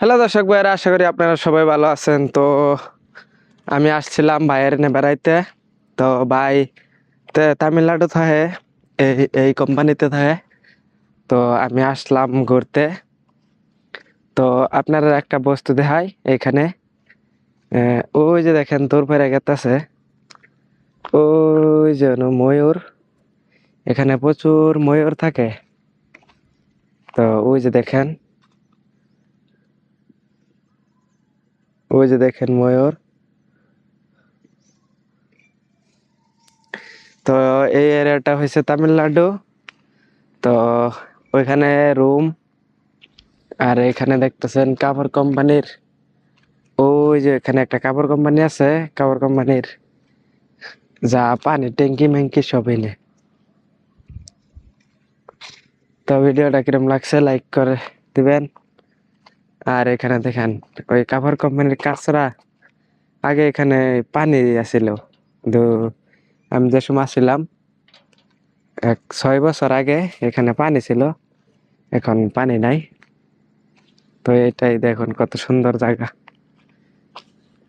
Hello দর্শক ভাইয়েরা, আশা করি আপনারা সবাই ভালো আছেন। তো আমি আসছিলাম ভাইয়ের এনে বেড়াইতে। তো ভাই তামিলনাড়ু থাকে এই এই কোম্পানিতে থাকে তো আমি আসলাম ঘুরতে। তো আপনারা একটা বস্তু দেখাই এখানে। ওই যে দেখেন তোর পরে গেতেছে। ওই যেন ময়ূর। এখানে প্রচুর ময়ূর থাকে। তো ওই যে দেখেন ওই যে দেখেন ময়ূর। তো এই এরিয়াটা হয়েছে তামিলনাড়ু। তো ওইখানে রুম আর এখানে দেখতেছেন কাপড় কোম্পানির। ওই যে এখানে একটা কাপড় কোম্পানি আছে, কাপড় কোম্পানির যা পানি, ট্যাঙ্কি ম্যাঙ্কি সব এনে। তো ভিডিওটা কিরম লাগছে লাইক করে দিবেন। আর এখানে দেখেন, ওই কাপড় কোম্পানির কাঁচরা আগে এখানে পানি আসিল। কিন্তু আমি যে সময় আসছিলাম এক ছয় বছর আগে এখানে পানি ছিল, এখন পানি নাই। তো এটাই দেখুন কত সুন্দর জায়গা।